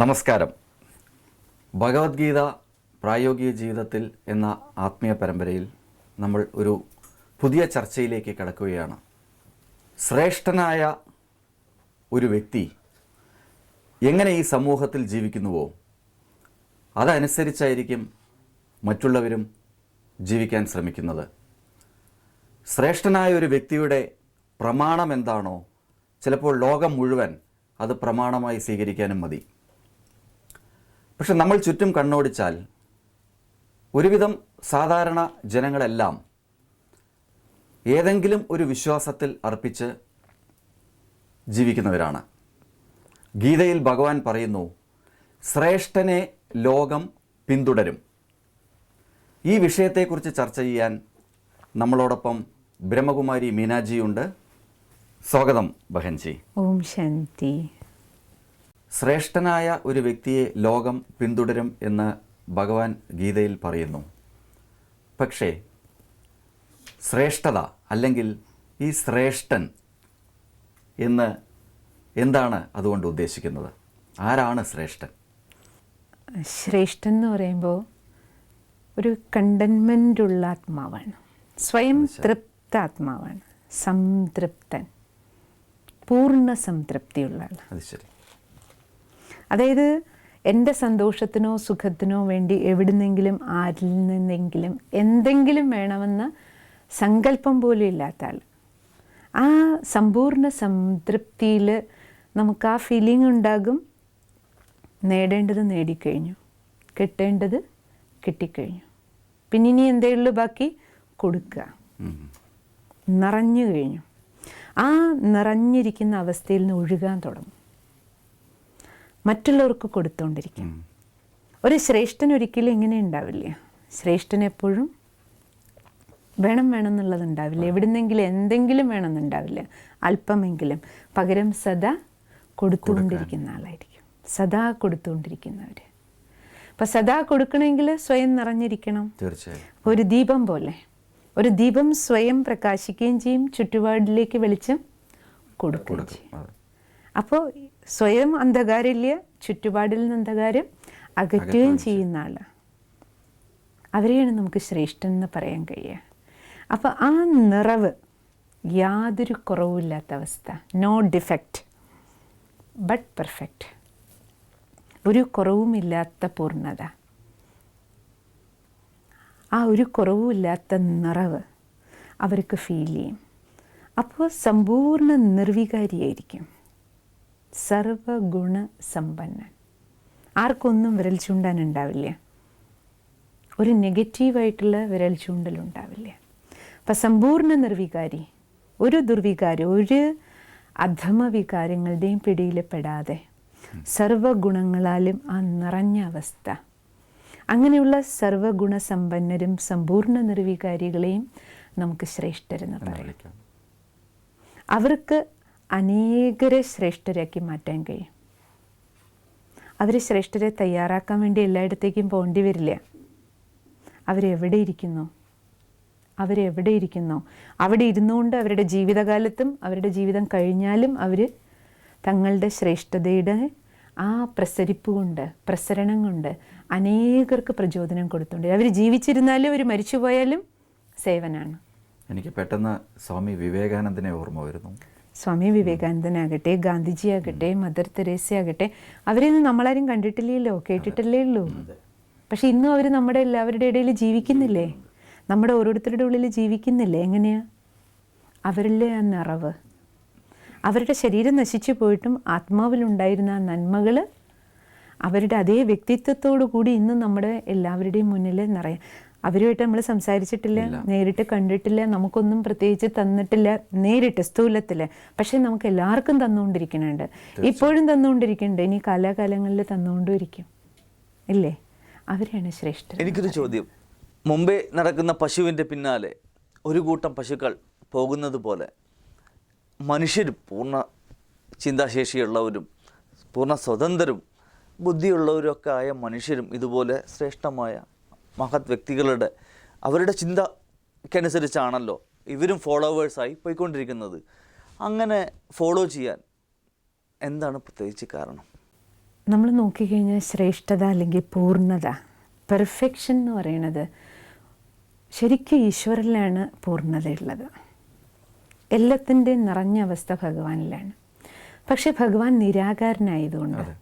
നമസ്കാരം. ഭഗവത്ഗീത പ്രായോഗിക ജീവിതത്തിൽ എന്ന ആത്മീയ പരമ്പരയിൽ നമ്മൾ ഒരു പുതിയ ചർച്ചയിലേക്ക് കടക്കുകയാണ്. ശ്രേഷ്ഠനായ ഒരു വ്യക്തി എങ്ങനെ ഈ സമൂഹത്തിൽ ജീവിക്കുന്നുവോ അതനുസരിച്ചായിരിക്കും മറ്റുള്ളവരും ജീവിക്കാൻ ശ്രമിക്കുന്നത്. ശ്രേഷ്ഠനായ ഒരു വ്യക്തിയുടെ പ്രമാണം എന്താണോ ചിലപ്പോൾ ലോകം മുഴുവൻ അത് പ്രമാണമായി സ്വീകരിക്കാനും മതി. പക്ഷെ നമ്മൾ ചുറ്റും കണ്ണോടിച്ചാൽ ഒരുവിധം സാധാരണ ജനങ്ങളെല്ലാം ഏതെങ്കിലും ഒരു വിശ്വാസത്തിൽ അർപ്പിച്ച് ജീവിക്കുന്നവരാണ്. ഗീതയിൽ ഭഗവാൻ പറയുന്നു ശ്രേഷ്ഠനെ ലോകം പിന്തുടരും. ഈ വിഷയത്തെക്കുറിച്ച് ചർച്ച ചെയ്യാൻ നമ്മളോടൊപ്പം ബ്രഹ്മകുമാരി മീനാജിയുണ്ട്. സ്വാഗതം ബഹൻജി. ഓം ശാന്തി. ശ്രേഷ്ഠനായ ഒരു വ്യക്തിയെ ലോകം പിന്തുടരും എന്ന് ഭഗവാൻ ഗീതയിൽ പറയുന്നു. പക്ഷേ ശ്രേഷ്ഠത അല്ലെങ്കിൽ ഈ ശ്രേഷ്ഠൻ എന്ന് എന്താണ് അതുകൊണ്ട് ഉദ്ദേശിക്കുന്നത്? ആരാണ് ശ്രേഷ്ഠൻ? ശ്രേഷ്ഠൻ എന്ന് പറയുമ്പോൾ ഒരു കണ്ടൻമെന്റ് ഉള്ള ആത്മാവാണ്. സ്വയം തൃപ്ത ആത്മാവാണ് സംതൃപ്തൻ. പൂർണ സംതൃപ്തിയുള്ള ആൾ അത് ശരി. അതായത് എന്റെ സന്തോഷത്തിനോ സുഖത്തിനോ വേണ്ടി എവിടുന്നെങ്കിലും ആരിൽ നിന്നെങ്കിലും എന്തെങ്കിലും വേണമെന്ന സങ്കല്പം പോലും ഇല്ലാത്ത ആൾ. ആ സമ്പൂർണ സംതൃപ്തിയിൽ നമുക്ക് ആ ഫീലിംഗ് ഉണ്ടാകും. നേടേണ്ടത് നേടിക്കഴിഞ്ഞു. കിട്ടേണ്ടത് കിട്ടിക്കഴിഞ്ഞു. പിന്നെ ഇനി എന്തേ ഉള്ളു ബാക്കി? കൊടുക്കുക. നിറഞ്ഞു കഴിഞ്ഞു. ആ നിറഞ്ഞിരിക്കുന്ന അവസ്ഥയിൽ നിന്ന് ഒഴുകാൻ തുടങ്ങും. മറ്റുള്ളവർക്ക് കൊടുത്തുകൊണ്ടിരിക്കും ഒരു ശ്രേഷ്ഠൻ ഒരിക്കലും ഇങ്ങനെ ഉണ്ടാവില്ല. ശ്രേഷ്ഠൻ എപ്പോഴും വേണം വേണം എന്നുള്ളത് ഉണ്ടാവില്ല. എവിടുന്നെങ്കിലും എന്തെങ്കിലും വേണമെന്നുണ്ടാവില്ല അല്പമെങ്കിലും. പകരം സദാ കൊടുത്തുകൊണ്ടിരിക്കുന്ന ആളായിരിക്കും. സദാ കൊടുത്തുകൊണ്ടിരിക്കുന്നവർ അപ്പം സദാ കൊടുക്കണമെങ്കിൽ സ്വയം നിറഞ്ഞിരിക്കണം. തീർച്ചയായും. ഒരു ദീപം പോലെ. ഒരു ദീപം സ്വയം പ്രകാശിക്കുകയും ചെയ്യും. ചുറ്റുപാടിലേക്ക് വെളിച്ചം കൊടുക്കുകയും ചെയ്യും. അപ്പോൾ സ്വയം അന്ധകാരമില്ല ചുറ്റുപാടിൽ നിന്ന് അന്ധകാരം അകറ്റുകയും ചെയ്യുന്ന ആൾ അവരെയാണ് നമുക്ക് ശ്രേഷ്ഠൻ എന്ന് പറയാൻ കഴിയുക. അപ്പോൾ ആ നിറവ് യാതൊരു കുറവുമില്ലാത്ത അവസ്ഥ. നോ ഡിഫക്റ്റ് ബട്ട് പെർഫെക്റ്റ് ഒരു കുറവുമില്ലാത്ത പൂർണത. ആ ഒരു കുറവുമില്ലാത്ത നിറവ് അവർക്ക് ഫീൽ ചെയ്യും. അപ്പോൾ സമ്പൂർണ നിർവികാരിയായിരിക്കും. സർവഗുണ സമ്പന്നൻ ആർക്കൊന്നും വിരൽ ചൂണ്ടാൻ ഉണ്ടാവില്ല. ഒരു നെഗറ്റീവായിട്ടുള്ള വിരൽ ചൂണ്ടലുണ്ടാവില്ല അപ്പം സമ്പൂർണ നിർവികാരി ഒരു ദുർവികാരി ഒരു അധമ വികാരങ്ങളുടെയും പിടിയിൽ പെടാതെ സർവഗുണങ്ങളാലും ആ നിറഞ്ഞ അവസ്ഥ. അങ്ങനെയുള്ള സർവഗുണസമ്പന്നരും സമ്പൂർണ നിർവികാരികളെയും നമുക്ക് ശ്രേഷ്ഠരെന്ന് പറയാം. അവർക്ക് അനേകരെ ശ്രേഷ്ഠരാക്കി മാറ്റാൻ കഴിയും. അവർ ശ്രേഷ്ഠരെ തയ്യാറാക്കാൻ വേണ്ടി എല്ലായിടത്തേക്കും പോകേണ്ടി വരില്ല. അവരെവിടെ ഇരിക്കുന്നു? അവരെവിടെ ഇരിക്കുന്നു? അവിടെ ഇരുന്നുകൊണ്ട് അവരുടെ ജീവിതകാലത്തും അവരുടെ ജീവിതം കഴിഞ്ഞാലും അവർ തങ്ങളുടെ ശ്രേഷ്ഠതയുടെ ആ പ്രസരിപ്പ് കൊണ്ട് പ്രസരണം കൊണ്ട് അനേകർക്ക് പ്രചോദനം കൊടുത്തുണ്ട്. അവർ ജീവിച്ചിരുന്നാലും അവർ മരിച്ചുപോയാലും സേവനാണ്. എനിക്ക് പെട്ടെന്ന് സ്വാമി വിവേകാനന്ദനെ ഓർമ്മ വരുന്നു. സ്വാമി വിവേകാനന്ദനാകട്ടെ ഗാന്ധിജി ആകട്ടെ മദർ തെരേസ ആകട്ടെ അവരെയൊന്നും നമ്മളാരും കണ്ടിട്ടില്ലല്ലോ കേട്ടിട്ടില്ലേ ഉള്ളൂ. പക്ഷെ ഇന്നും അവർ നമ്മുടെ എല്ലാവരുടെ ഇടയിൽ ജീവിക്കുന്നില്ലേ? നമ്മുടെ ഓരോരുത്തരുടെ ഉള്ളിൽ ജീവിക്കുന്നില്ലേ? എങ്ങനെയാ? അവരിലെ ആ നിറവ്. അവരുടെ ശരീരം നശിച്ചു പോയിട്ടും ആത്മാവിലുണ്ടായിരുന്ന ആ നന്മകൾ അവരുടെ അതേ വ്യക്തിത്വത്തോടു കൂടി ഇന്നും നമ്മുടെ എല്ലാവരുടെയും മുന്നിൽ നിറയാം. അവരുമായിട്ട് നമ്മൾ സംസാരിച്ചിട്ടില്ല നേരിട്ട് കണ്ടിട്ടില്ല നമുക്കൊന്നും പ്രത്യേകിച്ച് തന്നിട്ടില്ല നേരിട്ട് സ്ഥൂലത്തിൽ പക്ഷെ നമുക്ക് എല്ലാവർക്കും തന്നുകൊണ്ടിരിക്കുന്നുണ്ട്. ഇപ്പോഴും തന്നുകൊണ്ടിരിക്കുന്നുണ്ട്. ഇനി കാലാകാലങ്ങളിൽ തന്നുകൊണ്ടിരിക്കും ഇല്ലേ? അവരെയാണ് ശ്രേഷ്ഠ എനിക്കൊരു ചോദ്യം. മുമ്പേ നടക്കുന്ന പശുവിന്റെ പിന്നാലെ ഒരു കൂട്ടം പശുക്കൾ പോകുന്നത് പോലെ മനുഷ്യരും പൂർണ ചിന്താശേഷിയുള്ളവരും പൂർണ സ്വതന്ത്രരും ബുദ്ധിയുള്ളവരൊക്കെ ആയ മനുഷ്യരും ഇതുപോലെ ശ്രേഷ്ഠമായ മഹത് വ്യക്തികളുടെ അവരുടെ ചിന്തക്കനുസരിച്ചാണല്ലോ ഇവരും ഫോളോവേഴ്സായി പോയിക്കൊണ്ടിരിക്കുന്നത്. അങ്ങനെ ഫോളോ ചെയ്യാൻ എന്താണ് പ്രത്യേകിച്ച് കാരണം? നമ്മൾ നോക്കിക്കഴിഞ്ഞാൽ ശ്രേഷ്ഠത അല്ലെങ്കിൽ പൂർണത പെർഫെക്ഷൻ എന്ന് പറയുന്നത് ശരിക്കും ഈശ്വരനിലാണ് പൂർണതയുള്ളത്. എല്ലാത്തിന്റെയും നിറഞ്ഞ അവസ്ഥ ഭഗവാനിലാണ്. പക്ഷേ ഭഗവാൻ നിരാകാരനായതുകൊണ്ട്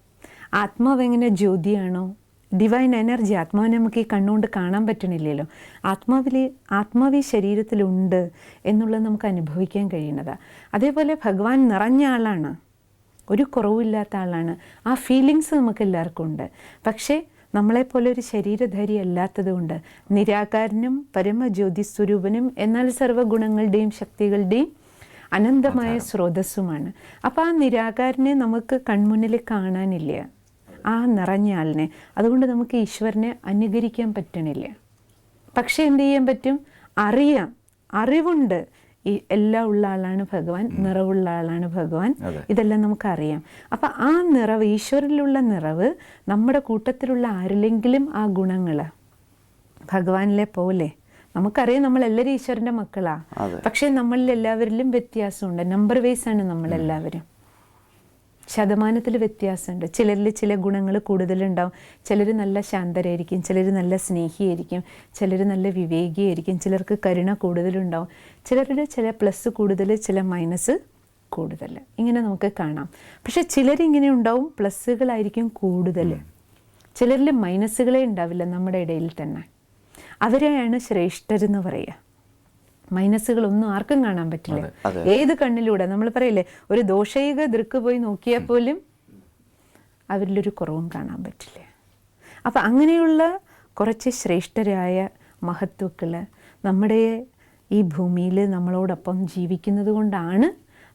ആത്മാവ് എങ്ങനെ ജ്യോതിയാണോ ഡിവൈൻ എനർജി ആത്മാവിനെ നമുക്ക് ഈ കണ്ണുകൊണ്ട് കാണാൻ പറ്റണില്ലല്ലോ. ആത്മാവിൽ ആത്മാവ് ഈ ശരീരത്തിലുണ്ട് എന്നുള്ളത് നമുക്ക് അനുഭവിക്കാൻ കഴിയുന്നതാണ് അതേപോലെ ഭഗവാൻ നിറഞ്ഞ ആളാണ്. ഒരു കുറവില്ലാത്ത ആളാണ്. ആ ഫീലിങ്സ് നമുക്ക് എല്ലാവർക്കും ഉണ്ട്. പക്ഷേ നമ്മളെപ്പോലെ ഒരു ശരീരധാരി അല്ലാത്തത് കൊണ്ട് നിരാകാരനും പരമജ്യോതി സ്വരൂപനും എന്നാൽ സർവഗുണങ്ങളുടെയും ശക്തികളുടെയും അനന്തമായ സ്രോതസ്സുമാണ്. അപ്പോൾ ആ നിരാകാരനെ നമുക്ക് കൺമുന്നിൽ കാണാനില്ല. ആ നിറഞ്ഞ ആളിനെ. അതുകൊണ്ട് നമുക്ക് ഈശ്വരനെ അനുകരിക്കാൻ പറ്റണില്ല. പക്ഷേ എന്ത് ചെയ്യാൻ പറ്റും? അറിയാം. അറിവുണ്ട്. ഈ എല്ലാം ഉള്ള ആളാണ് ഭഗവാൻ നിറവുള്ള ആളാണ് ഭഗവാൻ. ഇതെല്ലാം നമുക്കറിയാം. അപ്പം ആ നിറവ് ഈശ്വരനിലുള്ള നിറവ് നമ്മുടെ കൂട്ടത്തിലുള്ള ആരിലെങ്കിലും ആ ഗുണങ്ങൾ ഭഗവാനിലെ പോലെ. നമുക്കറിയാം നമ്മളെല്ലാവരും ഈശ്വരന്റെ മക്കളാണ് പക്ഷേ നമ്മളിൽ എല്ലാവരിലും വ്യത്യാസമുണ്ട്. നമ്പർ വൈസ് ആണ് നമ്മളെല്ലാവരും. ശതമാനത്തിൽ വ്യത്യാസമുണ്ട്. ചിലരിൽ ചില ഗുണങ്ങൾ കൂടുതലുണ്ടാവും. ചിലർ നല്ല ശാന്തരായിരിക്കും. ചിലർ നല്ല സ്നേഹിയായിരിക്കും. ചിലർ നല്ല വിവേകിയായിരിക്കും. ചിലർക്ക് കരുണ കൂടുതലുണ്ടാവും. ചിലരുടെ ചില പ്ലസ് കൂടുതൽ ചില മൈനസ് കൂടുതൽ ഇങ്ങനെ നമുക്ക് കാണാം. പക്ഷെ ചിലരിങ്ങനെ ഉണ്ടാവും പ്ലസ്സുകളായിരിക്കും കൂടുതൽ ചിലരിൽ മൈനസുകളെ ഉണ്ടാവില്ല നമ്മുടെ ഇടയിൽ തന്നെ. അവരെയാണ് ശ്രേഷ്ഠരെന്ന് പറയുക. മൈനസുകളൊന്നും ആർക്കും കാണാൻ പറ്റില്ല. ഏത് കണ്ണിലൂടെ? നമ്മൾ പറയില്ലേ ഒരു ദോഷൈക ദൃക്ക് പോയി നോക്കിയാൽ പോലും അവരിലൊരു കുറവും കാണാൻ പറ്റില്ല. അപ്പം അങ്ങനെയുള്ള കുറച്ച് ശ്രേഷ്ഠരായ മഹത്വക്കൾ നമ്മുടെ ഈ ഭൂമിയിൽ നമ്മളോടൊപ്പം ജീവിക്കുന്നത് കൊണ്ടാണ്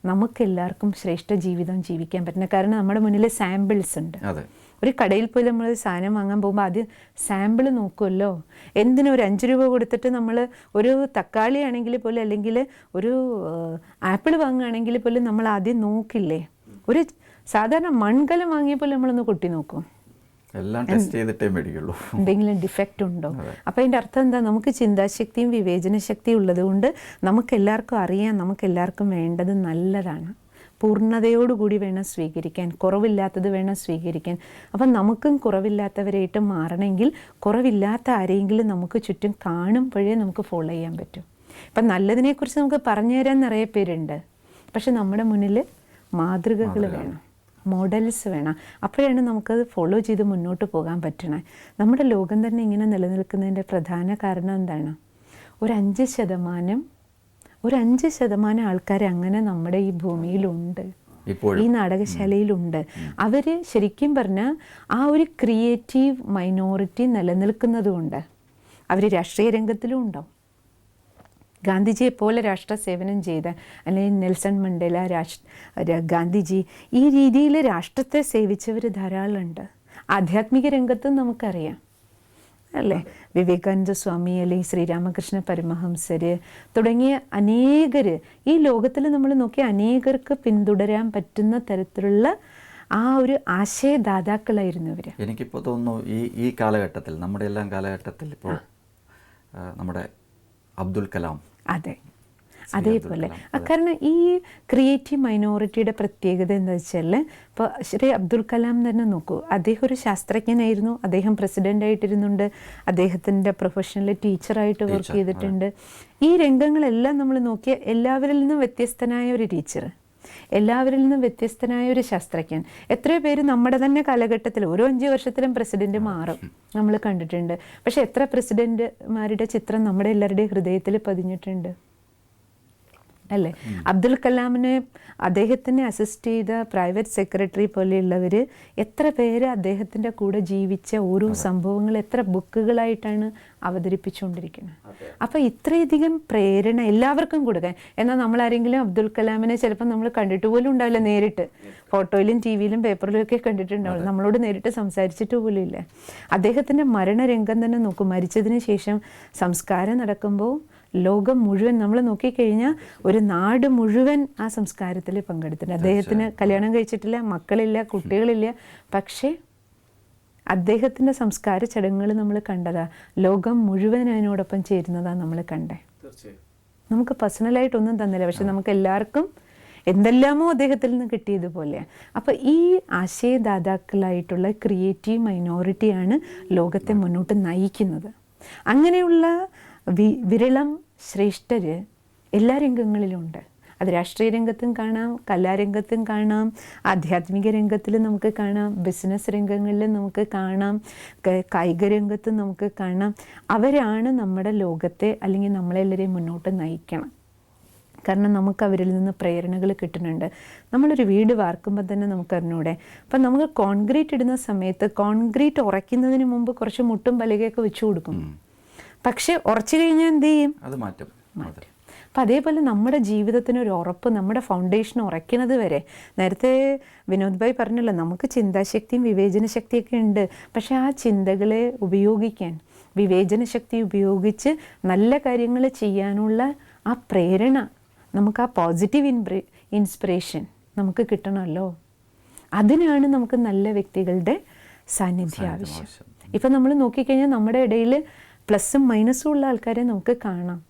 നമുക്കെല്ലാവർക്കും ശ്രേഷ്ഠ ജീവിതം ജീവിക്കാൻ പറ്റുന്നത്. കാരണം നമ്മുടെ മുന്നിൽ സാമ്പിൾസ് ഉണ്ട്. ഒരു കടയിൽ പോയി നമ്മൾ സാധനം വാങ്ങാൻ പോകുമ്പോൾ ആദ്യം സാമ്പിൾ നോക്കുമല്ലോ എന്തിനു ഒരു അഞ്ച് രൂപ കൊടുത്തിട്ട് നമ്മൾ ഒരു തക്കാളി ആണെങ്കിൽ പോലും അല്ലെങ്കിൽ ഒരു ആപ്പിൾ വാങ്ങുകയാണെങ്കിൽ പോലും നമ്മൾ ആദ്യം നോക്കില്ലേ? ഒരു സാധാരണ മൺകലം വാങ്ങിയപ്പോൾ നമ്മളൊന്ന് കൊട്ടി നോക്കും. എല്ലാം ടെസ്റ്റ് ചെയ്തിട്ടേ മേടിക്കുള്ളൂ. എന്തെങ്കിലും ഡിഫക്റ്റ് ഉണ്ടോ? അപ്പം അതിന്റെ അർത്ഥം എന്താ? നമുക്ക് ചിന്താശക്തിയും വിവേചന ശക്തിയും ഉള്ളതുകൊണ്ട് നമുക്ക് എല്ലാവർക്കും അറിയാം നമുക്ക് എല്ലാവർക്കും വേണ്ടത് നല്ലതാണ്. പൂർണതയോടുകൂടി വേണം സ്വീകരിക്കാൻ കുറവില്ലാത്തത് വേണം സ്വീകരിക്കാൻ. അപ്പം നമുക്കും കുറവില്ലാത്തവരായിട്ട് മാറണമെങ്കിൽ കുറവില്ലാത്ത ആരെങ്കിലും നമുക്ക് ചുറ്റും കാണുമ്പോഴേ നമുക്ക് ഫോളോ ചെയ്യാൻ പറ്റും. ഇപ്പം നല്ലതിനെക്കുറിച്ച് നമുക്ക് പറഞ്ഞു തരാൻ നിറയെ പേരുണ്ട്. പക്ഷെ നമ്മുടെ മുന്നിൽ മാതൃകകൾ വേണം മോഡൽസ് വേണം. അപ്പോഴാണ് നമുക്കത് ഫോളോ ചെയ്ത് മുന്നോട്ട് പോകാൻ പറ്റണേ. നമ്മുടെ ലോകം തന്നെ ഇങ്ങനെ നിലനിൽക്കുന്നതിന്റെ പ്രധാന കാരണം എന്താണ്? ഒരു അഞ്ച് ശതമാനം ഒരു അഞ്ച് ശതമാനം ആൾക്കാർ അങ്ങനെ നമ്മുടെ ഈ ഭൂമിയിലുണ്ട്. ഈ നാടകശാലയിലുണ്ട്. അവർ ശരിക്കും പറഞ്ഞാൽ ആ ഒരു ക്രിയേറ്റീവ് മൈനോറിറ്റി നിലനിൽക്കുന്നതുകൊണ്ട് അവർ രാഷ്ട്രീയ രംഗത്തിലും ഉണ്ടാവും. ഗാന്ധിജിയെ പോലെ രാഷ്ട്ര സേവനം ചെയ്ത അല്ലെങ്കിൽ നെൽസൺ മണ്ടേല രാഷ്ട്ര ഗാന്ധിജി ഈ രീതിയിൽ രാഷ്ട്രത്തെ സേവിച്ചവർ ധാരാളമുണ്ട് ആധ്യാത്മിക രംഗത്തും നമുക്കറിയാം. അല്ലേ? വിവേകാനന്ദ സ്വാമി അല്ലെങ്കിൽ ശ്രീരാമകൃഷ്ണ പരമഹംസര് തുടങ്ങിയ അനേകർ ഈ ലോകത്തിൽ നമ്മൾ നോക്കിയ അനേകർക്ക് പിന്തുടരാൻ പറ്റുന്ന തരത്തിലുള്ള ആ ഒരു ആശയദാതാക്കളായിരുന്നു ഇവർ എനിക്കിപ്പോൾ തോന്നുന്നു ഈ ഈ കാലഘട്ടത്തിൽ നമ്മുടെ എല്ലാം കാലഘട്ടത്തിൽ ഇപ്പോൾ നമ്മുടെ അബ്ദുൽ കലാം. അതെ. അതേപോലെ. കാരണം ഈ ക്രിയേറ്റീവ് മൈനോറിറ്റിയുടെ പ്രത്യേകത എന്താ വെച്ചാൽ ഇപ്പോൾ ശ്രീ അബ്ദുൽ കലാം തന്നെ നോക്കൂ. അദ്ദേഹം ഒരു ശാസ്ത്രജ്ഞനായിരുന്നു. അദ്ദേഹം പ്രസിഡന്റ് ആയിട്ടിരുന്നുണ്ട്. അദ്ദേഹത്തിന്റെ പ്രൊഫഷണൽ ടീച്ചറായിട്ട് വർക്ക് ചെയ്തിട്ടുണ്ട്. ഈ രംഗങ്ങളെല്ലാം നമ്മൾ നോക്കിയ എല്ലാവരിൽ നിന്നും വ്യത്യസ്തനായ ഒരു ടീച്ചർ എല്ലാവരിൽ നിന്നും വ്യത്യസ്തനായ ഒരു ശാസ്ത്രജ്ഞൻ. എത്രയോ പേര് നമ്മുടെ തന്നെ കാലഘട്ടത്തിൽ ഓരോ അഞ്ച് വർഷത്തിലും പ്രസിഡന്റ് മാറും. നമ്മൾ കണ്ടിട്ടുണ്ട്. പക്ഷെ എത്ര പ്രസിഡന്റ്മാരുടെ ചിത്രം നമ്മുടെ എല്ലാവരുടെയും ഹൃദയത്തിൽ പതിഞ്ഞിട്ടുണ്ട്? അല്ലേ? അബ്ദുൽ കലാമിനെ അദ്ദേഹത്തിനെ അസിസ്റ്റ് ചെയ്ത പ്രൈവറ്റ് സെക്രട്ടറി പോലെയുള്ളവർ എത്ര പേര് അദ്ദേഹത്തിന്റെ കൂടെ ജീവിച്ച ഓരോ സംഭവങ്ങൾ എത്ര ബുക്കുകളായിട്ടാണ് അവതരിപ്പിച്ചുകൊണ്ടിരിക്കുന്നത്? അപ്പോൾ ഇത്രയധികം പ്രേരണ എല്ലാവർക്കും കൊടുക്കാൻ. എന്നാൽ നമ്മൾ ആരെങ്കിലും അബ്ദുൽ കലാമിനെ ചിലപ്പോൾ നമ്മൾ കണ്ടിട്ട് പോലും ഉണ്ടാവില്ല നേരിട്ട്. ഫോട്ടോയിലും ടി വിയിലും പേപ്പറിലും ഒക്കെ കണ്ടിട്ടുണ്ടാവില്ല. നമ്മളോട് നേരിട്ട് സംസാരിച്ചിട്ട് പോലും ഇല്ല അദ്ദേഹത്തിന്റെ മരണരംഗം തന്നെ നോക്കും. മരിച്ചതിന് ശേഷം സംസ്കാരം നടക്കുമ്പോൾ ലോകം മുഴുവൻ നമ്മൾ നോക്കിക്കഴിഞ്ഞാൽ ഒരു നാട് മുഴുവൻ ആ സംസ്കാരത്തിൽ പങ്കെടുത്തിട്ടുണ്ട്. അദ്ദേഹത്തിന് കല്യാണം കഴിച്ചിട്ടില്ല മക്കളില്ല കുട്ടികളില്ല. പക്ഷേ അദ്ദേഹത്തിന്റെ സംസ്കാര ചടങ്ങുകൾ നമ്മൾ കണ്ടതാ. ലോകം മുഴുവൻ അതിനോടൊപ്പം ചേരുന്നതാ നമ്മൾ കണ്ടേ. നമുക്ക് പേഴ്സണലായിട്ടൊന്നും തന്നില്ല. പക്ഷെ നമുക്ക് എല്ലാവർക്കും എന്തെല്ലാമോ അദ്ദേഹത്തിൽ നിന്ന് കിട്ടിയതുപോലെയാണ് അപ്പോൾ ഈ ആശയദാതാക്കളായിട്ടുള്ള ക്രിയേറ്റീവ് മൈനോറിറ്റിയാണ് ലോകത്തെ മുന്നോട്ട് നയിക്കുന്നത്. അങ്ങനെയുള്ള വി വിരളം ശ്രേഷ്ഠർ എല്ലാ രംഗങ്ങളിലും ഉണ്ട് അത് രാഷ്ട്രീയ രംഗത്തും കാണാം കലാരംഗത്തും കാണാം ആധ്യാത്മിക രംഗത്തിൽ നമുക്ക് കാണാം ബിസിനസ് രംഗങ്ങളിൽ നമുക്ക് കാണാം കായിക രംഗത്തും നമുക്ക് കാണാം. അവരാണ് നമ്മുടെ ലോകത്തെ അല്ലെങ്കിൽ നമ്മളെല്ലാവരെയും മുന്നോട്ട് നയിക്കണം. കാരണം നമുക്ക് അവരിൽ നിന്ന് പ്രേരണകൾ കിട്ടുന്നുണ്ട്. നമ്മളൊരു വീട് വാർക്കുമ്പോൾ തന്നെ നമുക്ക് അറിഞ്ഞൂടെ അപ്പം നമുക്ക് കോൺക്രീറ്റ് ഇടുന്ന സമയത്ത് കോൺക്രീറ്റ് ഉറയ്ക്കുന്നതിന് മുമ്പ് കുറച്ച് മുട്ടും പലകയൊക്കെ വെച്ചു കൊടുക്കും. പക്ഷെ ഉറച്ചു കഴിഞ്ഞാൽ എന്ത് ചെയ്യും? അത് മാറ്റും. അപ്പം അതേപോലെ നമ്മുടെ ജീവിതത്തിന് ഒരു ഉറപ്പ് നമ്മുടെ ഫൗണ്ടേഷൻ ഉറയ്ക്കുന്നത് വരെ. നേരത്തെ വിനോദ് ഭായ് പറഞ്ഞല്ലോ നമുക്ക് ചിന്താശക്തിയും വിവേചന ശക്തിയൊക്കെ ഉണ്ട്. പക്ഷെ ആ ചിന്തകളെ ഉപയോഗിക്കാൻ വിവേചന ശക്തി ഉപയോഗിച്ച് നല്ല കാര്യങ്ങൾ ചെയ്യാനുള്ള ആ പ്രേരണ നമുക്ക് ആ പോസിറ്റീവ് ഇൻപ്രേ ഇൻസ്പിറേഷൻ നമുക്ക് കിട്ടണമല്ലോ. അതിനാണ് നമുക്ക് നല്ല വ്യക്തികളുടെ സാന്നിധ്യം ആവശ്യം. ഇപ്പം നമ്മൾ നോക്കിക്കഴിഞ്ഞാൽ നമ്മുടെ ഇടയിൽ പ്ലസും മൈനസും ഉള്ള ആൾക്കാരെ നമുക്ക് കാണാം.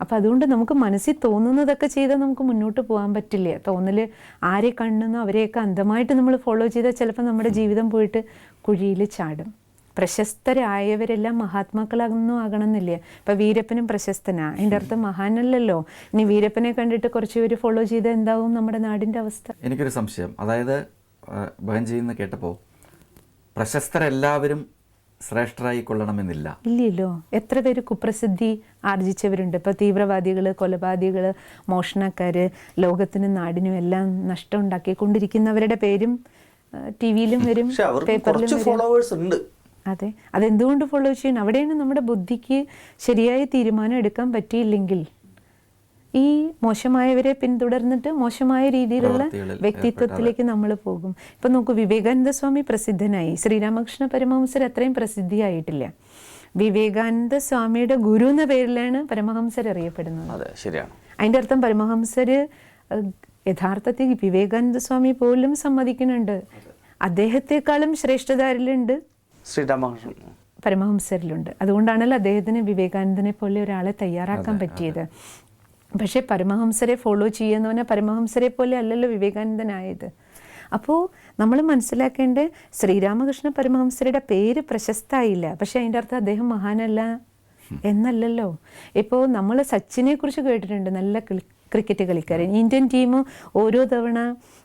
അപ്പം അതുകൊണ്ട് നമുക്ക് മനസ്സിൽ തോന്നുന്നതൊക്കെ ചെയ്താൽ നമുക്ക് മുന്നോട്ട് പോകാൻ പറ്റില്ല? തോന്നൽ ആരെ കണ്ണെന്നോ അവരെയൊക്കെ അന്ധമായിട്ട് നമ്മൾ ഫോളോ ചെയ്താൽ ചിലപ്പോൾ നമ്മുടെ ജീവിതം പോയിട്ട് കുഴിയിൽ ചാടും. പ്രശസ്തരായവരെല്ലാം മഹാത്മാക്കളാകുന്നു ആകണമെന്നില്ല? ഇപ്പം വീരപ്പനും പ്രശസ്തനാ. അതിന്റെ അർത്ഥം മഹാനല്ലല്ലോ. ഇനി വീരപ്പനെ കണ്ടിട്ട് കുറച്ച് പേര് ഫോളോ ചെയ്താൽ എന്താവും നമ്മുടെ നാടിന്റെ അവസ്ഥ? എനിക്കൊരു സംശയം. അതായത് ബഹൻ ചെയ്യുന്ന കേട്ടപ്പോൾ പ്രശസ്തരെല്ലാവരും ശ്രേഷ്ഠരായി കൊള്ളണമെന്നില്ല ഇല്ലല്ലോ. എത്ര പേര് കുപ്രസിദ്ധി ആർജിച്ചവരുണ്ട്? ഇപ്പോൾ തീവ്രവാദികൾ കൊലപാതകികൾ മോഷണക്കാർ ലോകത്തിനും നാടിനും എല്ലാം നഷ്ടം ഉണ്ടാക്കിക്കൊണ്ടിരിക്കുന്നവരുടെ പേരും ടി വിയിലും വരും പേപ്പറിലും ഫോളോവേഴ്സ് ഉണ്ട്. അതെ. അതെന്തുകൊണ്ട് ഫോളോ ചെയ്യണം അവിടെയാണ് നമ്മുടെ ബുദ്ധിക്ക് ശരിയായ തീരുമാനം എടുക്കാൻ പറ്റിയില്ലെങ്കിൽ ഈ മോശമായവരെ പിന്തുടർന്നിട്ട് മോശമായ രീതിയിലുള്ള വ്യക്തിത്വത്തിലേക്ക് നമ്മൾ പോകും. ഇപ്പം നോക്കൂ വിവേകാനന്ദ സ്വാമി പ്രസിദ്ധനായി. ശ്രീരാമകൃഷ്ണ പരമഹംസർ അത്രയും പ്രസിദ്ധിയായിട്ടില്ല. വിവേകാനന്ദ സ്വാമിയുടെ ഗുരു എന്ന പേരിലാണ് പരമഹംസർ അറിയപ്പെടുന്നത്. ശരിയാണ്. അതിന്റെ അർത്ഥം പരമഹംസർ യഥാർത്ഥത്തിൽ വിവേകാനന്ദ സ്വാമി പോലും സമ്മതിക്കുന്നുണ്ട്. അദ്ദേഹത്തെക്കാളും ശ്രേഷ്ഠതാരിലുണ്ട് ശ്രീരാമകൃഷ്ണൻ. പരമഹംസരിലുണ്ട്. അതുകൊണ്ടാണല്ലോ അദ്ദേഹത്തിന് വിവേകാനന്ദനെ പോലെ ഒരാളെ തയ്യാറാക്കാൻ പറ്റിയത്. പക്ഷേ പരമഹംസരെ ഫോളോ ചെയ്യുന്നവനെ പറഞ്ഞാൽ പരമഹംസരെ പോലെ അല്ലല്ലോ വിവേകാനന്ദനായത്. അപ്പോൾ നമ്മൾ മനസ്സിലാക്കേണ്ട ശ്രീരാമകൃഷ്ണ പരമഹംസരുടെ പേര് പ്രശസ്തമായില്ല പക്ഷേ അതിന്റെ അർത്ഥം അദ്ദേഹം മഹാനല്ല എന്നല്ലല്ലോ. ഇപ്പോൾ നമ്മൾ സച്ചിനെ കുറിച്ച് കേട്ടിട്ടുണ്ട്. നല്ല ക്രിക്കറ്റ് കളിക്കാരൻ. ഇന്ത്യൻ ടീം ഓരോ തവണ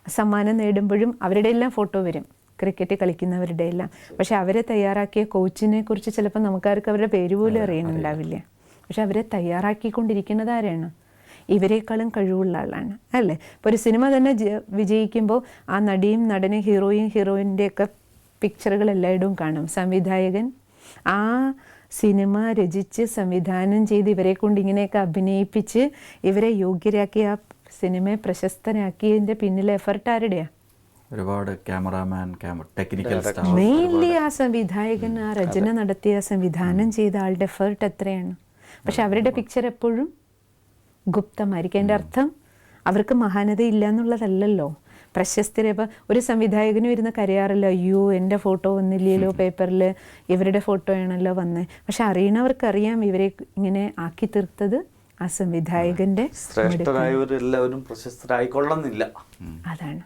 സമ്മാനം നേടുമ്പോഴും അവരുടെ എല്ലാം ഫോട്ടോ വരും. ക്രിക്കറ്റ് കളിക്കുന്നവരുടെ എല്ലാം. പക്ഷെ അവരെ തയ്യാറാക്കിയ കോച്ചിനെ കുറിച്ച് ചിലപ്പോൾ നമുക്കാർക്ക് അവരുടെ പേര് പോലും അറിയുന്നുണ്ടാവില്ല. പക്ഷെ അവരെ തയ്യാറാക്കിക്കൊണ്ടിരിക്കുന്നത് ആരാണ്? ഇവരെക്കാളും കഴിവുള്ള ആളാണ് അല്ലേ? ഇപ്പോൾ ഒരു സിനിമ തന്നെ വിജയിക്കുമ്പോൾ ആ നടിയും നടനും ഹീറോയും ഹീറോയിന്റെയൊക്കെ പിക്ചറുകൾ എല്ലായിടവും കാണും. സംവിധായകൻ ആ സിനിമ രചിച്ച് സംവിധാനം ചെയ്ത് ഇവരെ കൊണ്ട് ഇങ്ങനെയൊക്കെ അഭിനയിപ്പിച്ച് ഇവരെ യോഗ്യരാക്കി ആ സിനിമയെ പ്രശസ്തനാക്കിയതിന്റെ പിന്നിലെ എഫർട്ട് ആരുടെയാണ് ഒരുപാട് cameraman camera technical staff mainly ആ സംവിധായകൻ ആ രചന നടത്തിയ സംവിധാനം ചെയ്ത ആളുടെ എഫേർട്ട് എത്രയാണ് പക്ഷെ അവരുടെ പിക്ചർ എപ്പോഴും ഗുപ്തമായിരിക്കും. അതിന്റെ അർത്ഥം അവർക്ക് മഹാനത ഇല്ല എന്നുള്ളതല്ലല്ലോ. പ്രശസ്തരെ ഇപ്പം ഒരു സംവിധായകനും ഇരുന്ന് കരയാറില്ല അയ്യോ എന്റെ ഫോട്ടോ വന്നില്ലല്ലോ പേപ്പറിൽ ഇവരുടെ ഫോട്ടോ ആണല്ലോ വന്നത് പക്ഷെ അറിയണവർക്കറിയാം ഇവരെ ഇങ്ങനെ ആക്കി തീർത്തത് ആ സംവിധായകന്റെ ശ്രേഷ്ഠരായവരെല്ലാവരും പ്രശസ്തരായിക്കൊള്ളുന്നില്ല അതാണ്.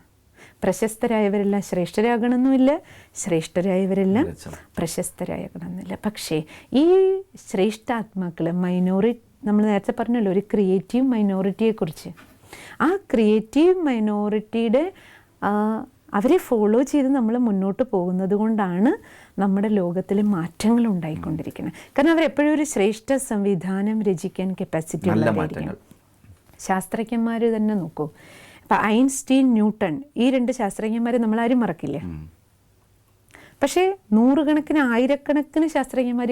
പ്രശസ്തരായവരെല്ലാം ശ്രേഷ്ഠരാകണമെന്നുമില്ല ശ്രേഷ്ഠരായവരെല്ലാം പ്രശസ്തരാകണമെന്നില്ല. പക്ഷേ ഈ ശ്രേഷ്ഠാത്മാക്കൾ മൈനോറി നമ്മൾ നേരത്തെ പറഞ്ഞല്ലോ ഒരു ക്രിയേറ്റീവ് മൈനോറിറ്റിയെക്കുറിച്ച് ആ ക്രിയേറ്റീവ് മൈനോറിറ്റിയുടെ അവരെ ഫോളോ ചെയ്ത് നമ്മൾ മുന്നോട്ട് പോകുന്നത് കൊണ്ടാണ് നമ്മുടെ ലോകത്തിൽ മാറ്റങ്ങൾ ഉണ്ടായിക്കൊണ്ടിരിക്കുന്നത്. കാരണം അവരെപ്പോഴും ഒരു ശ്രേഷ്ഠ സംവിധാനം രചിക്കാൻ കപ്പാസിറ്റി ഉള്ളവരായിരിക്കും ശാസ്ത്രജ്ഞന്മാർ തന്നെ നോക്കൂ. ഇപ്പം ഐൻസ്റ്റീൻ ന്യൂട്ടൺ ഈ രണ്ട് ശാസ്ത്രജ്ഞന്മാരെ നമ്മൾ ആരും മറക്കില്ല പക്ഷേ നൂറുകണക്കിന് ആയിരക്കണക്കിന് ശാസ്ത്രജ്ഞന്മാർ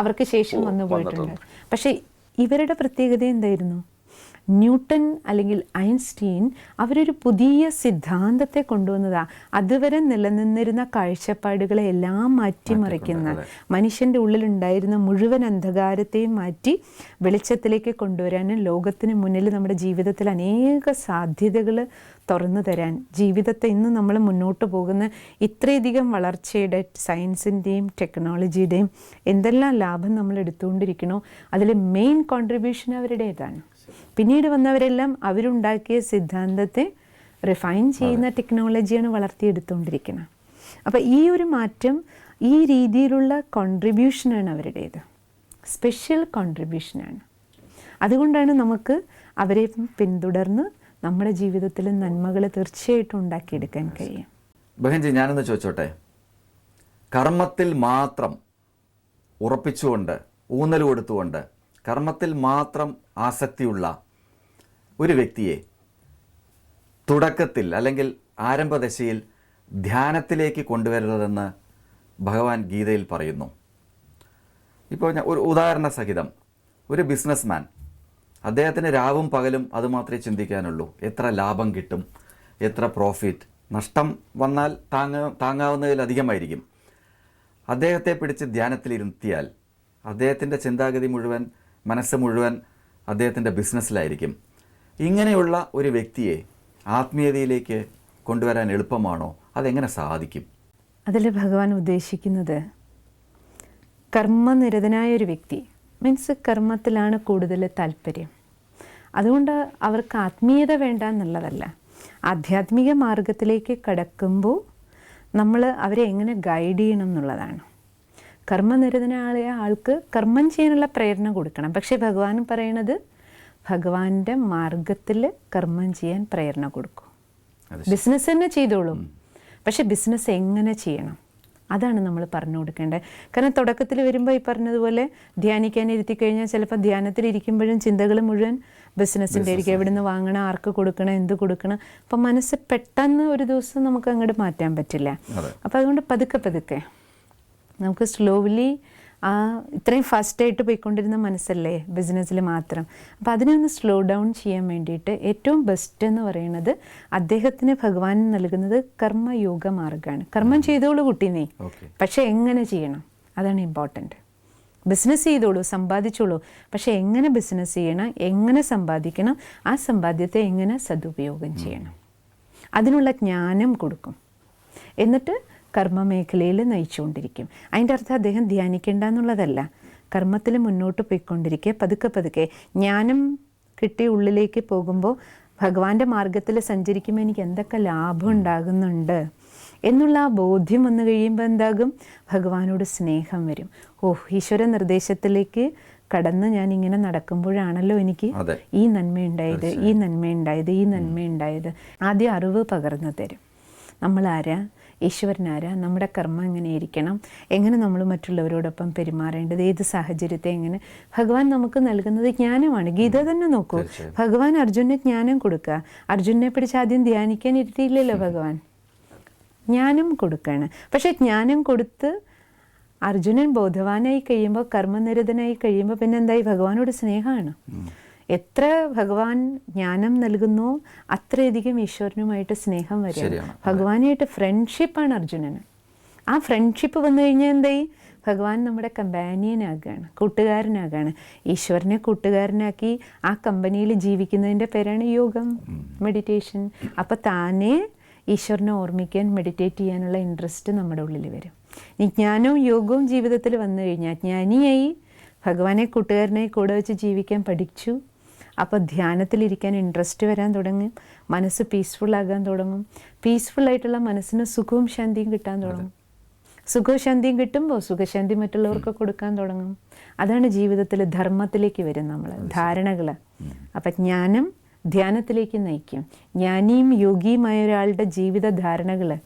അവർക്ക് ശേഷം വന്നു പോയിട്ടുണ്ട്. പക്ഷേ ഇവരുടെ പ്രത്യേകത എന്തായിരുന്നു? ന്യൂട്ടൺ അല്ലെങ്കിൽ ഐൻസ്റ്റീൻ അവരൊരു പുതിയ സിദ്ധാന്തത്തെ കൊണ്ടുവന്നതാണ് അതുവരെ നിലനിന്നിരുന്ന കാഴ്ചപ്പാടുകളെ എല്ലാം മാറ്റിമറിക്കുന്ന മനുഷ്യന്റെ ഉള്ളിലുണ്ടായിരുന്ന മുഴുവൻ അന്ധകാരത്തെയും മാറ്റി വെളിച്ചത്തിലേക്ക് കൊണ്ടുവരാനും ലോകത്തിന് മുന്നിൽ നമ്മുടെ ജീവിതത്തിൽ അനേക സാധ്യതകൾ തുറന്നു തരാൻ ജീവിതത്തെ ഇന്ന് നമ്മൾ മുന്നോട്ട് പോകുന്ന ഇത്രയധികം വളർച്ചയുടെ സയൻസിന്റെയും ടെക്നോളജിയുടെയും എന്തെല്ലാം ലാഭം നമ്മൾ എടുത്തുകൊണ്ടിരിക്കണോ അതിൽ മെയിൻ കോൺട്രിബ്യൂഷൻ അവരുടേതാണ്. പിന്നീട് വന്നവരെല്ലാം അവരുണ്ടാക്കിയ സിദ്ധാന്തത്തെ റിഫൈൻ ചെയ്യുന്ന ടെക്നോളജിയാണ് വളർത്തിയെടുത്തുകൊണ്ടിരിക്കുന്നത് അപ്പോൾ ഈ ഒരു മാറ്റം ഈ രീതിയിലുള്ള കോൺട്രിബ്യൂഷനാണ് അവരുടേത്. സ്പെഷ്യൽ കോൺട്രിബ്യൂഷനാണ് അതുകൊണ്ടാണ് നമുക്ക് അവരെ പിന്തുടർന്ന് നമ്മുടെ ജീവിതത്തിൽ നന്മകൾ തീർച്ചയായിട്ടും ഉണ്ടാക്കിയെടുക്കാൻ കഴിയും. ബഹൻജി ഞാനൊന്ന് ചോദിച്ചോട്ടെ? കർമ്മത്തിൽ മാത്രം ഉറപ്പിച്ചുകൊണ്ട് ഊന്നൽ കൊടുത്തുകൊണ്ട് കർമ്മത്തിൽ മാത്രം ആസക്തിയുള്ള ഒരു വ്യക്തിയെ തുടക്കത്തിൽ അല്ലെങ്കിൽ ആരംഭദശയിൽ ധ്യാനത്തിലേക്ക് കൊണ്ടുവരുന്നതെന്ന് ഭഗവാൻ ഗീതയിൽ പറയുന്നു. ഇപ്പോൾ ഞാൻ ഒരു ഉദാഹരണ സഹിതം ഒരു ബിസിനസ്മാൻ അദ്ദേഹത്തിന് രാവും പകലും അതുമാത്രമേ ചിന്തിക്കാനുള്ളൂ. എത്ര ലാഭം കിട്ടും എത്ര പ്രോഫിറ്റ് നഷ്ടം വന്നാൽ താങ്ങ താങ്ങാവുന്നതിലധികമായിരിക്കും അദ്ദേഹത്തെ പിടിച്ച് ധ്യാനത്തിലിരുത്തിയാൽ അദ്ദേഹത്തിന്റെ ചിന്താഗതി മുഴുവൻ മനസ്സ് മുഴുവൻ അദ്ദേഹത്തിന്റെ ബിസിനസ്സിലായിരിക്കും. ഇങ്ങനെയുള്ള ഒരു വ്യക്തിയെ ആത്മീയതയിലേക്ക് കൊണ്ടുവരാൻ എളുപ്പമാണോ? അതെങ്ങനെ സാധിക്കും? അതിൽ ഭഗവാൻ ഉദ്ദേശിക്കുന്നത് കർമ്മനിരതനായ ഒരു വ്യക്തി മീൻസ് കർമ്മത്തിലാണ് കൂടുതൽ താല്പര്യം. അതുകൊണ്ട് അവർക്ക് ആത്മീയത വേണ്ട എന്നുള്ളതല്ല. ആധ്യാത്മിക മാർഗത്തിലേക്ക് കടക്കുമ്പോൾ നമ്മൾ അവരെ എങ്ങനെ ഗൈഡ് ചെയ്യണം എന്നുള്ളതാണ്. കർമ്മനിരതനായ ആൾക്ക് കർമ്മം ചെയ്യാനുള്ള പ്രേരണ കൊടുക്കണം. പക്ഷേ ഭഗവാൻ പറയണത് ഭഗവാന്റെ മാർഗത്തിൽ കർമ്മം ചെയ്യാൻ പ്രേരണ കൊടുക്കും. ബിസിനസ് തന്നെ ചെയ്തോളും. പക്ഷെ ബിസിനസ് എങ്ങനെ ചെയ്യണം? അതാണ് നമ്മൾ പറഞ്ഞു കൊടുക്കേണ്ടത്. കാരണം തുടക്കത്തിൽ വരുമ്പോൾ ഈ പറഞ്ഞതുപോലെ ധ്യാനിക്കാൻ ഇരുത്തി കഴിഞ്ഞാൽ ചിലപ്പോൾ ധ്യാനത്തിൽ ഇരിക്കുമ്പോഴും ചിന്തകൾ മുഴുവൻ ബിസിനസ്സിന്റെ ആയിരിക്കും. എവിടെ നിന്ന് വാങ്ങണം ആർക്ക് കൊടുക്കണം എന്ത് കൊടുക്കണം. അപ്പം മനസ്സ് പെട്ടെന്ന് ഒരു ദിവസം നമുക്ക് അങ്ങോട്ട് മാറ്റാൻ പറ്റില്ല. അപ്പം അപ്പോൾ അതുകൊണ്ട് പതുക്കെ പതുക്കെ നമുക്ക് സ്ലോലി ആ ഇത്രയും ഫാസ്റ്റായിട്ട് പോയിക്കൊണ്ടിരുന്ന മനസ്സല്ലേ ബിസിനസ്സിൽ മാത്രം. അപ്പോൾ അതിനെ ഒന്ന് സ്ലോ ഡൗൺ ചെയ്യാൻ വേണ്ടിയിട്ട് ഏറ്റവും ബെസ്റ്റ് എന്ന് പറയുന്നത് അദ്ദേഹത്തിന് ഭഗവാൻ നൽകുന്നത് കർമ്മയോഗ മാർഗമാണ് കർമ്മം ചെയ്തോളൂ കുട്ടി നീ പക്ഷേ എങ്ങനെ ചെയ്യണം? അതാണ് ഇമ്പോർട്ടന്റ് ബിസിനസ് ചെയ്തോളൂ സമ്പാദിച്ചോളൂ. പക്ഷേ എങ്ങനെ ബിസിനസ് ചെയ്യണം? എങ്ങനെ സമ്പാദിക്കണം? ആ സമ്പാദ്യത്തെ എങ്ങനെ സദുപയോഗം ചെയ്യണം? അതിനുള്ള ജ്ഞാനം കൊടുക്കും. എന്നിട്ട് കർമ്മമേഖലയിൽ നയിച്ചുകൊണ്ടിരിക്കും. അതിന്റെ അർത്ഥം അദ്ദേഹം ധ്യാനിക്കേണ്ട എന്നുള്ളതല്ല കർമ്മത്തിൽ മുന്നോട്ട് പോയിക്കൊണ്ടിരിക്കുക പതുക്കെ പതുക്കെ ജ്ഞാനം കിട്ടി ഉള്ളിലേക്ക് പോകുമ്പോൾ ഭഗവാന്റെ മാർഗത്തിൽ സഞ്ചരിക്കുമ്പോൾ എനിക്ക് എന്തൊക്കെ ലാഭം ഉണ്ടാകുന്നുണ്ട് എന്നുള്ള ആ ബോധ്യം വന്നു കഴിയുമ്പോൾ എന്താകും? ഭഗവാനോട് സ്നേഹം വരും. ഓ ഈശ്വര നിർദ്ദേശത്തിലേക്ക് കടന്ന് ഞാൻ ഇങ്ങനെ നടക്കുമ്പോഴാണല്ലോ എനിക്ക്. ഈ നന്മയുണ്ടായത് ഈ നന്മയുണ്ടായത് ഈ നന്മയുണ്ടായത്. ആദ്യം അറിവ് പകർന്നു തരും. നമ്മളാരാ ഈശ്വരനാരാ? നമ്മുടെ കർമ്മം എങ്ങനെയിരിക്കണം എങ്ങനെ നമ്മൾ മറ്റുള്ളവരോടൊപ്പം പെരുമാറേണ്ടത്? ഏത് സാഹചര്യത്തെ എങ്ങനെ? ഭഗവാൻ നമുക്ക് നൽകുന്നത് ജ്ഞാനമാണ്. ഗീത തന്നെ നോക്കൂ. ഭഗവാൻ അർജുനെ ജ്ഞാനം കൊടുക്കുക. അർജുനെ പിടിച്ച് ആദ്യം ധ്യാനിക്കാൻ ഇരുത്തിയില്ലല്ലോ ഭഗവാൻ? ജ്ഞാനം കൊടുക്കുകയാണ് പക്ഷെ ജ്ഞാനം കൊടുത്ത് അർജുനൻ ബോധവാനായി കഴിയുമ്പോൾ കർമ്മനിരതനായി കഴിയുമ്പോൾ പിന്നെന്തായി ഭഗവാനോട് സ്നേഹമാണ്. എത്ര ഭഗവാൻ ജ്ഞാനം നൽകുന്നോ അത്രയധികം ഈശ്വരനുമായിട്ട് സ്നേഹം വരും ശരിയാണ്. ഭഗവാനായിട്ട് ഫ്രണ്ട്ഷിപ്പാണ് അർജുനന്. ആ ഫ്രണ്ട്ഷിപ്പ് വന്നു കഴിഞ്ഞാൽ എന്തായി? ഭഗവാൻ നമ്മുടെ കമ്പാനിയനാകുകയാണ് കൂട്ടുകാരനാകുകയാണ്. ഈശ്വരനെ കൂട്ടുകാരനാക്കി ആ കമ്പനിയിൽ ജീവിക്കുന്നതിന്റെ പേരാണ് യോഗം മെഡിറ്റേഷൻ അപ്പോൾ താനേ ഈശ്വരനെ ഓർമ്മിക്കാൻ മെഡിറ്റേറ്റ് ചെയ്യാനുള്ള ഇൻട്രസ്റ്റ് നമ്മുടെ ഉള്ളിൽ വരും. ഈ ജ്ഞാനവും യോഗവും ജീവിതത്തിൽ വന്നു കഴിഞ്ഞാൽ ജ്ഞാനിയായി ഭഗവാനെ കൂട്ടുകാരനായി കൂടെ വെച്ച് ജീവിക്കാൻ പഠിച്ചു. അപ്പോൾ ധ്യാനത്തിലിരിക്കാൻ ഇൻട്രസ്റ്റ് വരാൻ തുടങ്ങും. മനസ്സ് പീസ്ഫുൾ ആകാൻ തുടങ്ങും. പീസ്ഫുള്ളായിട്ടുള്ള മനസ്സിന് സുഖവും ശാന്തിയും കിട്ടാൻ തുടങ്ങും. സുഖശാന്തിയും ശാന്തിയും കിട്ടുമ്പോൾ സുഖശാന്തി മറ്റുള്ളവർക്ക് കൊടുക്കാൻ തുടങ്ങും. അതാണ് ജീവിതത്തിൽ ധർമ്മത്തിലേക്ക് വരും നമ്മൾ ധാരണകൾ അപ്പം ജ്ഞാനം ധ്യാനത്തിലേക്ക് നയിക്കും. ജ്ഞാനിയും യോഗിയുമായ ഒരാളുടെ ജീവിത ധാരണകൾ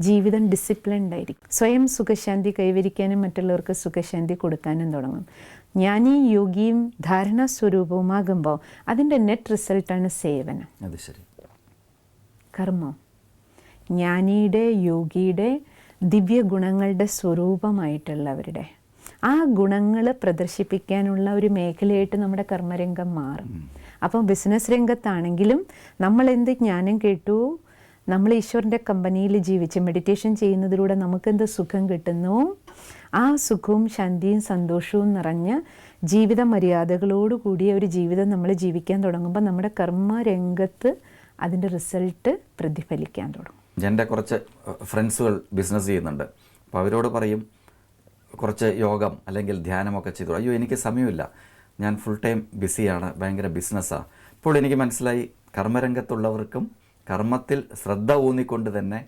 ജീവിതം ഡിസിപ്ലിൻഡ് ആയിരിക്കും. സ്വയം സുഖശാന്തി കൈവരിക്കാനും മറ്റുള്ളവർക്ക് സുഖശാന്തി കൊടുക്കാനും തുടങ്ങും. ജ്ഞാനി യോഗിയും ധാരണാസ്വരൂപവുമാകുമ്പോൾ അതിന്റെ നെറ്റ് റിസൾട്ടാണ് സേവനം. അത് ശരി. കർമ്മം. ജ്ഞാനിയുടെ യോഗിയുടെ ദിവ്യ ഗുണങ്ങളുടെ സ്വരൂപമായിട്ടുള്ളവരുടെ ആ ഗുണങ്ങൾ പ്രദർശിപ്പിക്കാനുള്ള ഒരു മേഖലയായിട്ട് നമ്മുടെ കർമ്മരംഗം മാറും. അപ്പം ബിസിനസ് രംഗത്താണെങ്കിലും നമ്മൾ എന്ത് ജ്ഞാനം കേട്ടു? നമ്മൾ ഈശ്വരന്റെ കമ്പനിയിൽ ജീവിച്ച് മെഡിറ്റേഷൻ ചെയ്യുന്നതിലൂടെ നമുക്കെന്ത് സുഖം കിട്ടുന്നു? ആ സുഖവും ശാന്തിയും സന്തോഷവും നിറഞ്ഞ ജീവിത മര്യാദകളോട് കൂടിയ ഒരു ജീവിതം നമ്മൾ ജീവിക്കാൻ തുടങ്ങുമ്പോൾ നമ്മുടെ കർമ്മരംഗത്ത് അതിന്റെ റിസൾട്ട് പ്രതിഫലിക്കാൻ തുടങ്ങും. എന്റെ കുറച്ച് ഫ്രണ്ട്സുകൾ ബിസിനസ് ചെയ്യുന്നുണ്ട്. അപ്പോൾ അവരോട് പറയും കുറച്ച് യോഗം അല്ലെങ്കിൽ ധ്യാനമൊക്കെ ചെയ്തു. അയ്യോ എനിക്ക് സമയമില്ല. ഞാൻ ഫുൾ ടൈം ബിസിയാണ് ഭയങ്കര ബിസിനസ്സാണ് അപ്പോൾ എനിക്ക് മനസ്സിലായി കർമ്മരംഗത്തുള്ളവർക്കും കർമ്മത്തിൽ ശ്രദ്ധ ഊന്നിക്കൊണ്ട് തന്നെ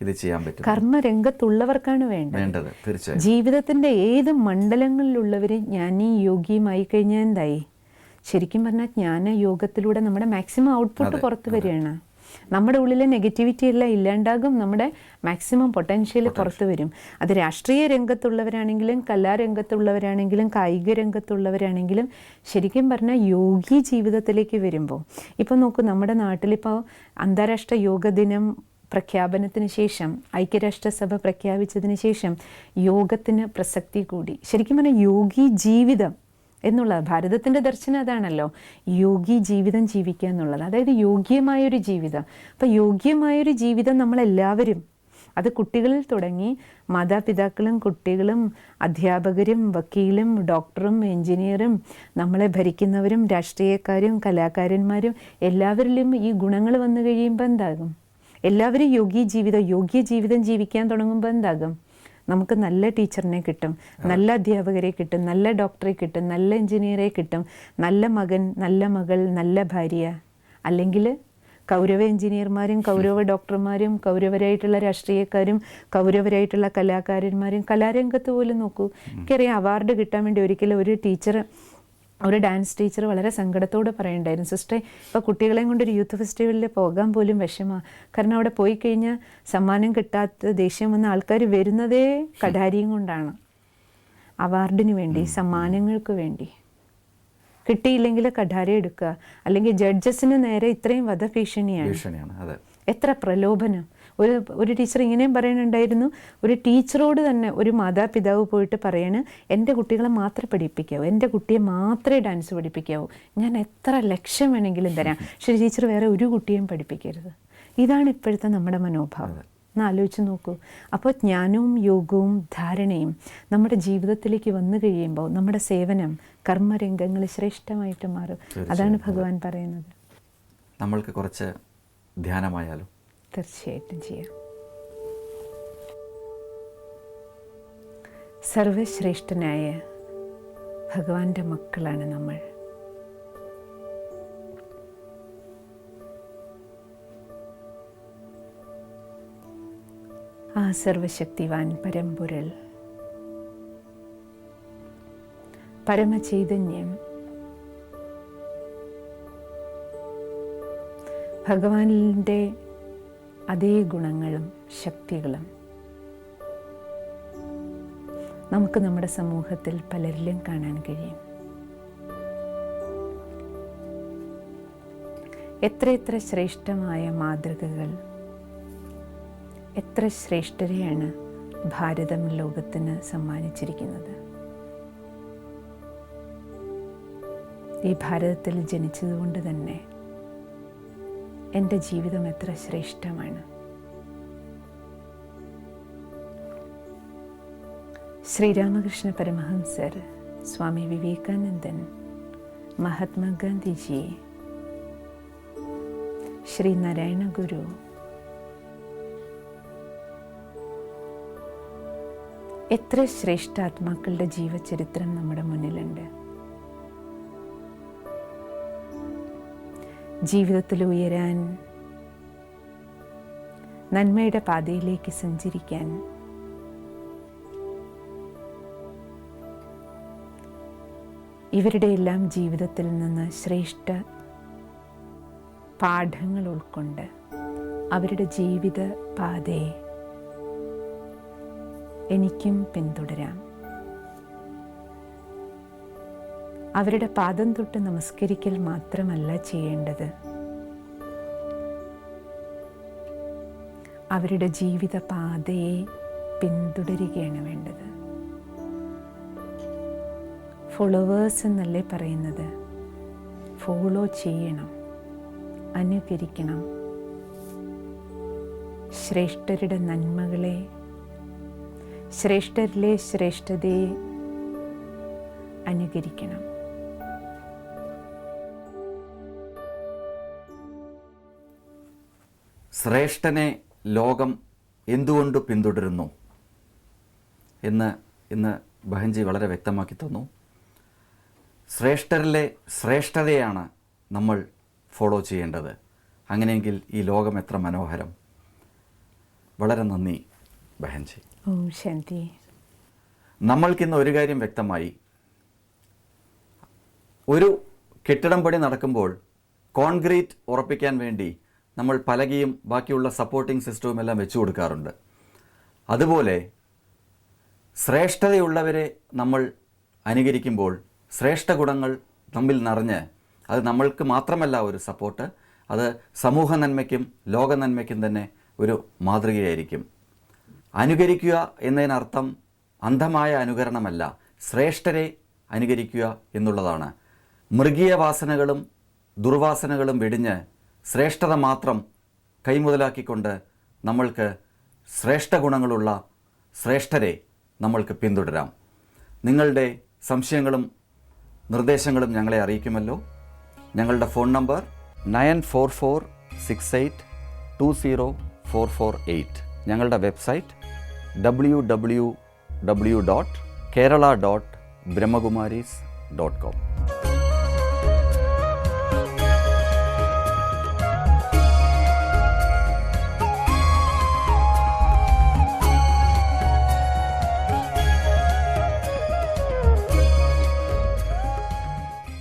ഇത് ചെയ്യാൻ പറ്റും കർമ്മരംഗത്തുള്ളവർക്കാണ് വേണ്ടത്. വേണ്ടത് തീർച്ചയായും. ജീവിതത്തിന്റെ ഏത് മണ്ഡലങ്ങളിലുള്ളവർ ജ്ഞാനി യോഗിയുമായി കഴിഞ്ഞാൽ എന്തായി? ശരിക്കും പറഞ്ഞാൽ ജ്ഞാന യോഗത്തിലൂടെ നമ്മുടെ മാക്സിമം ഔട്ട്പുട്ട് പുറത്ത് വരികയാണ്. നമ്മുടെ ഉള്ളിലെ നെഗറ്റിവിറ്റി എല്ലാം ഇല്ലാണ്ടാകും നമ്മുടെ മാക്സിമം പൊട്ടൻഷ്യൽ പുറത്ത് വരും. അത് രാഷ്ട്രീയ രംഗത്തുള്ളവരാണെങ്കിലും കലാരംഗത്തുള്ളവരാണെങ്കിലും കായിക രംഗത്തുള്ളവരാണെങ്കിലും ശരിക്കും പറഞ്ഞാൽ യോഗി ജീവിതത്തിലേക്ക് വരുമ്പോൾ. ഇപ്പോൾ നോക്കൂ നമ്മുടെ നാട്ടിലിപ്പോൾ അന്താരാഷ്ട്ര യോഗ ദിനം പ്രഖ്യാപനത്തിന് ശേഷം ഐക്യരാഷ്ട്രസഭ പ്രഖ്യാപിച്ചതിന് ശേഷം യോഗത്തിന് പ്രസക്തി കൂടി. ശരിക്കും പറഞ്ഞാൽ യോഗി ജീവിതം എന്നുള്ളത് ഭാരതത്തിന്റെ ദർശനം അതാണല്ലോ. യോഗി ജീവിതം ജീവിക്കുക എന്നുള്ളത്. അതായത് യോഗ്യമായൊരു ജീവിതം. അപ്പോൾ യോഗ്യമായൊരു ജീവിതം നമ്മളെല്ലാവരും അത് കുട്ടികളിൽ തുടങ്ങി മാതാപിതാക്കളും കുട്ടികളും അധ്യാപകരും വക്കീലും ഡോക്ടറും എഞ്ചിനീയറും നമ്മളെ ഭരിക്കുന്നവരും രാഷ്ട്രീയക്കാരും കലാകാരന്മാരും എല്ലാവരിലും ഈ ഗുണങ്ങൾ വന്നു കഴിയുമ്പോൾ എന്താകും? എല്ലാവരും യോഗി ജീവിതം യോഗ്യ ജീവിതം ജീവിക്കാൻ തുടങ്ങുമ്പോൾ എന്താകും? നമുക്ക് നല്ല ടീച്ചറിനെ കിട്ടും നല്ല അധ്യാപകരെ കിട്ടും നല്ല ഡോക്ടറെ കിട്ടും നല്ല എഞ്ചിനീയറെ കിട്ടും നല്ല മകൻ നല്ല മകൾ നല്ല ഭാര്യ. അല്ലെങ്കിൽ കൗരവ എഞ്ചിനീയർമാരും കൗരവ ഡോക്ടർമാരും കൗരവരായിട്ടുള്ള രാഷ്ട്രീയക്കാരും കൗരവരായിട്ടുള്ള കലാകാരന്മാരും കലാരംഗത്ത് പോലും നോക്കൂ. എനിക്കറിയാം അവാർഡ് കിട്ടാൻ വേണ്ടി ഒരിക്കലും ഒരു ടീച്ചർ ഒരു ഡാൻസ് ടീച്ചർ വളരെ സങ്കടത്തോടെ പറയണ്ടായിരുന്നു. സിസ്റ്ററെ ഇപ്പോൾ കുട്ടികളെയും കൊണ്ട് ഒരു യൂത്ത് ഫെസ്റ്റിവലിൽ പോകാൻ പോലും വിഷമമാണ് കാരണം അവിടെ പോയി കഴിഞ്ഞാൽ സമ്മാനം കിട്ടാത്ത ദേഷ്യം വന്ന ആൾക്കാർ വരുന്നതേ കടാരിയും കൊണ്ടാണ്. അവാർഡിന് വേണ്ടി സമ്മാനങ്ങൾക്ക് വേണ്ടി. കിട്ടിയില്ലെങ്കിൽ കഠാര എടുക്കുക. അല്ലെങ്കിൽ ജഡ്ജസിന് നേരെ ഇത്രയും വധഭീഷണിയാണ്. എത്ര പ്രലോഭനം. ഒരു ഒരു ടീച്ചർ ഇങ്ങനെയും പറയുന്നുണ്ടായിരുന്നു. ഒരു ടീച്ചറോട് തന്നെ ഒരു മാതാപിതാവ് പോയിട്ട് പറയാണ് എന്റെ കുട്ടികളെ മാത്രമേ പഠിപ്പിക്കാവൂ എന്റെ കുട്ടിയെ മാത്രമേ ഡാൻസ് പഠിപ്പിക്കാവൂ. ഞാൻ എത്ര ലക്ഷം വേണമെങ്കിലും തരാം. പക്ഷേ ടീച്ചർ വേറെ ഒരു കുട്ടിയെയും പഠിപ്പിക്കരുത്. ഇതാണ് ഇപ്പോഴത്തെ നമ്മുടെ മനോഭാവം. ഒന്ന് ആലോചിച്ച് നോക്കൂ. അപ്പോൾ ജ്ഞാനവും യോഗവും ധാരണയും നമ്മുടെ ജീവിതത്തിലേക്ക് വന്നു കഴിയുമ്പോൾ നമ്മുടെ സേവനം കർമ്മരംഗങ്ങൾ ശ്രേഷ്ഠമായിട്ട് മാറും. അതാണ് ഭഗവാൻ പറയുന്നത്. നമ്മൾക്ക് കുറച്ച് ധ്യാനമായാലും തീർച്ചയായിട്ടും ചെയ്യാം. സർവശ്രേഷ്ഠനായ ഭഗവാന്റെ മക്കളാണ് നമ്മൾ. ആ സർവശക്തിവാൻ പരമ്പുരൽ പരമചൈതന്യം ഭഗവാനിന്റെ അതേ ഗുണങ്ങളും ശക്തികളും. നമുക്ക് നമ്മുടെ സമൂഹത്തിൽ പലരിലും കാണാൻ കഴിയും. എത്രയെത്ര ശ്രേഷ്ഠമായ മാതൃകകൾ എത്ര ശ്രേഷ്ഠരെയാണ് ഭാരതം ലോകത്തിന് സമ്മാനിച്ചിരിക്കുന്നത്. ഈ ഭാരതത്തിൽ ജനിച്ചതുകൊണ്ട് തന്നെ എന്റെ ജീവിതം എത്ര ശ്രേഷ്ഠമാണ്. ശ്രീരാമകൃഷ്ണ പരമഹംസർ സ്വാമി വിവേകാനന്ദൻ മഹാത്മാഗാന്ധിജി ശ്രീ നാരായണ ഗുരു എത്ര ശ്രേഷ്ഠ ആത്മാക്കളുടെ ജീവചരിത്രം നമ്മുടെ മുന്നിലുണ്ട്. ജീവിതത്തിൽ ഉയരാൻ നന്മയുടെ പാതയിലേക്ക് സഞ്ചരിക്കാൻ. ഇവരുടെ എല്ലാം ജീവിതത്തിൽ നിന്ന് ശ്രേഷ്ഠ പാഠങ്ങൾ ഉൾക്കൊണ്ട് അവരുടെ ജീവിത പാതയെ എനിക്കും പിന്തുടരാം. അവരുടെ പാദം തൊട്ട് നമസ്കരിക്കൽ മാത്രമല്ല ചെയ്യേണ്ടത്. അവരുടെ ജീവിത പാതയെ പിന്തുടരുകയാണ് വേണ്ടത്. ഫോളോവേഴ്സ് എന്നല്ലേ പറയുന്നത്? ഫോളോ ചെയ്യണം. അനുകരിക്കണം. ശ്രേഷ്ഠരുടെ നന്മകളെ ശ്രേഷ്ഠരിലെ ശ്രേഷ്ഠതയെ അനുകരിക്കണം. ശ്രേഷ്ഠനെ ലോകം എന്തുകൊണ്ട് പിന്തുടരുന്നു എന്ന് ഇന്ന് ബഹൻജി വളരെ വ്യക്തമാക്കി തന്നു. ശ്രേഷ്ഠരിലെ ശ്രേഷ്ഠതയാണ് നമ്മൾ ഫോളോ ചെയ്യേണ്ടത്. അങ്ങനെയെങ്കിൽ ഈ ലോകം എത്ര മനോഹരം. വളരെ നന്ദി ബഹൻജി. ഓം ശാന്തി. നമ്മൾക്കിന്ന് ഒരു കാര്യം വ്യക്തമായി. ഒരു കെട്ടിടം പണി നടക്കുമ്പോൾ കോൺക്രീറ്റ് ഉറപ്പിക്കാൻ വേണ്ടി നമ്മൾ പലകയും ബാക്കിയുള്ള സപ്പോർട്ടിംഗ് സിസ്റ്റവും എല്ലാം വെച്ചു കൊടുക്കാറുണ്ട്. അതുപോലെ ശ്രേഷ്ഠതയുള്ളവരെ നമ്മൾ അനുകരിക്കുമ്പോൾ ശ്രേഷ്ഠ ഗുണങ്ങൾ നമ്മിൽ നിറഞ്ഞ് അത് നമ്മൾക്ക് മാത്രമല്ല ഒരു സപ്പോർട്ട് അത് സമൂഹ നന്മയ്ക്കും ലോക നന്മയ്ക്കും തന്നെ ഒരു മാതൃകയായിരിക്കും. അനുകരിക്കുക എന്നതിനർത്ഥം അന്ധമായ അനുകരണമല്ല ശ്രേഷ്ഠരെ അനുകരിക്കുക എന്നുള്ളതാണ്. മൃഗീയ വാസനകളും ദുർവാസനകളും വെടിഞ്ഞ് ശ്രേഷ്ഠത മാത്രം കൈമുതലാക്കിക്കൊണ്ട് നമ്മൾക്ക് ശ്രേഷ്ഠ ഗുണങ്ങളുള്ള ശ്രേഷ്ഠരെ നമ്മൾക്ക് പിന്തുടരാം. നിങ്ങളുടെ സംശയങ്ങളും നിർദ്ദേശങ്ങളും ഞങ്ങളെ അറിയിക്കുമല്ലോ. ഞങ്ങളുടെ phone number nine four four six eight two zero four four eight. ഞങ്ങളുടെ website W W W dot Kerala dot Brahmakumaris dot com.